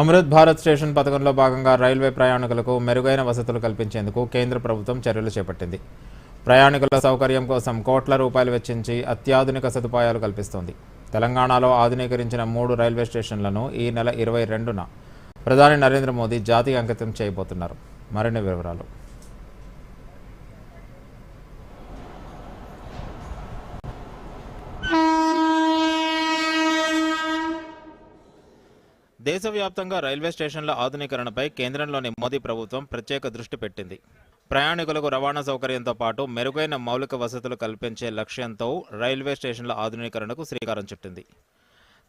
Amrit Bharat station పథకంలో భాగంగా railway ప్రయాణికులకు మెరుగైన వసతులు కల్పించేందుకు కేంద్ర ప్రభుత్వం చర్యలు చేపట్టింది. ప్రయాణికుల సౌకర్యం కోసం కోట్ల రూపాయలు వెచ్చించి అత్యాధునిక సదుపాయాలు కల్పిస్తోంది. తెలంగాణలో ఆధునీకరించిన మూడు రైల్వే స్టేషన్లను ఈ నెల ఇరవై రెండున ప్రధాని నరేంద్ర మోదీ జాతీయ అంకితం చేయబోతున్నారు. మరిన్ని వివరాలు. దేశవ్యాప్తంగా రైల్వే స్టేషన్ల ఆధునీకరణపై కేంద్రంలోని మోదీ ప్రభుత్వం ప్రత్యేక దృష్టి పెట్టింది. ప్రయాణికులకు రవాణా సౌకర్యంతో పాటు మెరుగైన మౌలిక వసతులు కల్పించే లక్ష్యంతో రైల్వే స్టేషన్ల ఆధునీకరణకు శ్రీకారం చుట్టింది.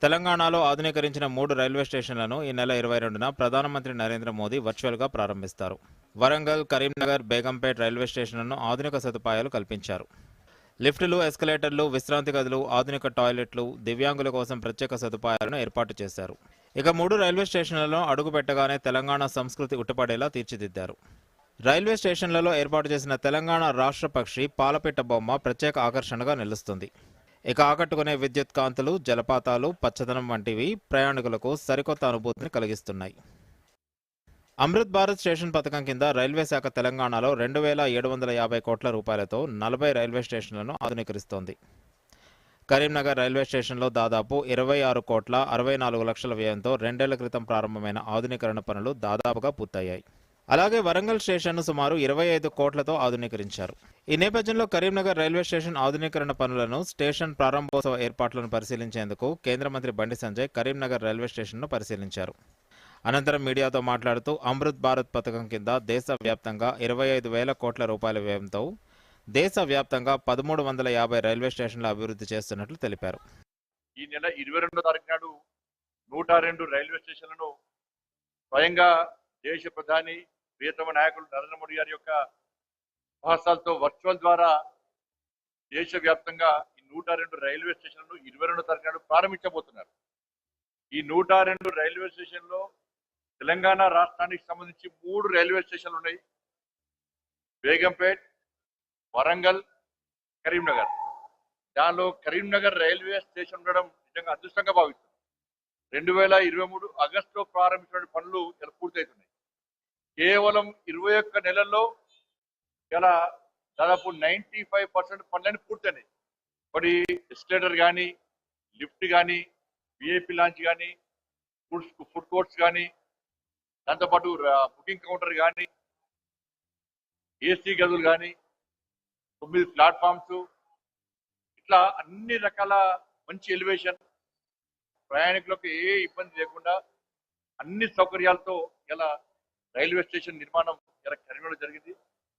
తెలంగాణలో ఆధునీకరించిన మూడు రైల్వే స్టేషన్లను ఈ నెల ఇరవై రెండున ప్రధానమంత్రి నరేంద్ర మోదీ వర్చువల్గా ప్రారంభిస్తారు. వరంగల్ కరీంనగర్ బేగంపేట్ రైల్వే స్టేషన్లను ఆధునిక సదుపాయాలు కల్పించారు. లిఫ్టులు ఎస్కలేటర్లు విశ్రాంతి గదులు ఆధునిక టాయిలెట్లు దివ్యాంగుల కోసం ప్రత్యేక సదుపాయాలను ఏర్పాటు చేశారు. ఇక మూడు రైల్వే స్టేషన్లలో అడుగు పెట్టగానే తెలంగాణ సంస్కృతి ఉట్టుపడేలా తీర్చిదిద్దారు. రైల్వే స్టేషన్లలో ఏర్పాటు చేసిన తెలంగాణ రాష్ట్ర పక్షి పాలపిట్ట బొమ్మ ప్రత్యేక ఆకర్షణగా నిలుస్తుంది. ఇక ఆకట్టుకునే విద్యుత్ కాంతులు జలపాతాలు పచ్చదనం వంటివి ప్రయాణికులకు సరికొత్త అనుభూతిని కలిగిస్తున్నాయి. అమృత్ భారత్ స్టేషన్ పథకం కింద రైల్వే శాఖ తెలంగాణలో రెండు వేల ఏడు వందల యాభై కోట్ల రూపాయలతో నలభై రైల్వే స్టేషన్లను ఆధునీకరిస్తోంది. కరీంనగర్ రైల్వే స్టేషన్లో దాదాపు ఇరవై ఆరు కోట్ల అరవై నాలుగు లక్షల వ్యయంతో రెండేళ్ళ క్రితం ప్రారంభమైన ఆధునీకరణ పనులు దాదాపుగా పూర్తయ్యాయి. అలాగే వరంగల్ స్టేషన్ను సుమారు ఇరవై ఐదు కోట్లతో ఆధునీకరించారు. ఈ నేపథ్యంలో కరీంనగర్ రైల్వే స్టేషన్ ఆధునీకరణ పనులను స్టేషన్ ప్రారంభోత్సవ ఏర్పాట్లను పరిశీలించేందుకు కేంద్ర మంత్రి బండి సంజయ్ కరీంనగర్ రైల్వే స్టేషన్ను పరిశీలించారు. అనంతరం మీడియాతో మాట్లాడుతూ అమృత్ భారత్ పథకం కింద దేశవ్యాప్తంగా ఇరవై ఐదు వేల కోట్ల రూపాయల వ్యయంతో దేశవ్యాప్తంగా పదమూడు వందల యాభై రైల్వే స్టేషన్లు అభివృద్ధి చేస్తున్నట్లు తెలిపారు. ఈ నెల ఇరవై రెండో తారీఖు నాడు నూట రెండు రైల్వే స్టేషన్లను స్వయంగా దేశ ప్రధాని ప్రియతమ నాయకులు నరేంద్ర మోడీ గారి యొక్క భాషలతో వర్చువల్ ద్వారా దేశవ్యాప్తంగా ఈ నూట రెండు రైల్వే స్టేషన్లను ఇరవై రెండో తారీఖు నాడు ప్రారంభించబోతున్నారు. ఈ నూట రెండు రైల్వే స్టేషన్లో తెలంగాణ రాష్ట్రానికి సంబంధించి మూడు రైల్వే స్టేషన్లు ఉన్నాయి. బేగంపేట్ వరంగల్ కరీంనగర్. దానిలో కరీంనగర్ రైల్వే స్టేషన్ ఉండడం నిజంగా అదృష్టంగా భావిస్తుంది రెండు వేల ఇరవై మూడు ఆగస్టులో ప్రారంభించిన పనులు ఇలా పూర్తవుతున్నాయి. కేవలం ఇరవై ఒక్క నెలల్లో ఇలా దాదాపు నైంటీ ఫైవ్ పర్సెంట్ పనులన్నీ పూర్తయినాయి. మరి ఎస్కలేటర్ కానీ లిఫ్ట్ కానీ విఐపి లాంచ్ కానీ ఫుడ్ ఫుడ్ కోర్ట్స్ కానీ దాంతోపాటు బుకింగ్ కౌంటర్ కానీ ఏసీ గదులు కానీ తొమ్మిది ప్లాట్ఫామ్స్ ఇట్లా అన్ని రకాల మంచి ఎలివేషన్ ప్రయాణికులకు ఏ ఇబ్బంది లేకుండా అన్ని సౌకర్యాలతో ఇలా రైల్వే స్టేషన్ నిర్మాణం ఇలా కరీంనగర్ జరిగింది.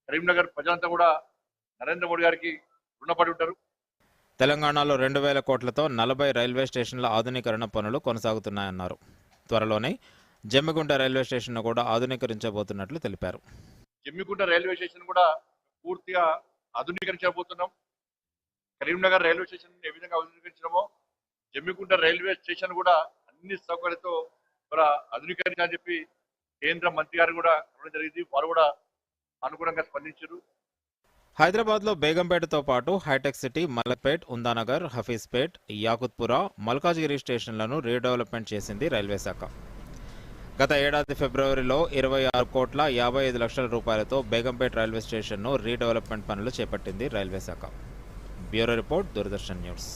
కరీంనగర్ ప్రజలంతా కూడా నరేంద్ర మోడీ గారికి రుణపడి ఉంటారు. తెలంగాణలో రెండు వేల కోట్లతో నలభై రైల్వే స్టేషన్ల ఆధునీకరణ పనులు కొనసాగుతున్నాయన్నారు. త్వరలోనే జమ్మిగుంట రైల్వే స్టేషన్ను కూడా ఆధునీకరించబోతున్నట్లు తెలిపారు. జమ్మికుంట రైల్వే స్టేషన్ కూడా పూర్తిగా ఆధునీకరించబోతున్నాం. కరీంనగర్ రైల్వే స్టేషన్ ఏ విధంగా ఆధునీకరించడమో జమ్మికుంట రైల్వే స్టేషన్ కూడా అన్ని సౌకర్యాలతో కూడా ఆధునీకరించాలని చెప్పి కేంద్ర మంత్రి గారు కూడా జరిగింది. వారు కూడా అనుగుణంగా స్పందించారు. హైదరాబాద్లో బేగంపేటతో పాటు హైటెక్ సిటీ మలక్పేట్ ఉందానగర్ హఫీజ్పేట్ యాకుత్పురా మల్కాజిగిరి స్టేషన్లను రీడెవలప్మెంట్ చేసింది రైల్వే శాఖ. గత ఏడాది ఫిబ్రవరిలో ఇరవై ఆరు కోట్ల యాభై ఐదు లక్షల రూపాయలతో బేగంపేట్ రైల్వే స్టేషన్ను రీడెవలప్మెంట్ పనులు చేపట్టింది రైల్వే శాఖ. Bureau report Doordarshan news.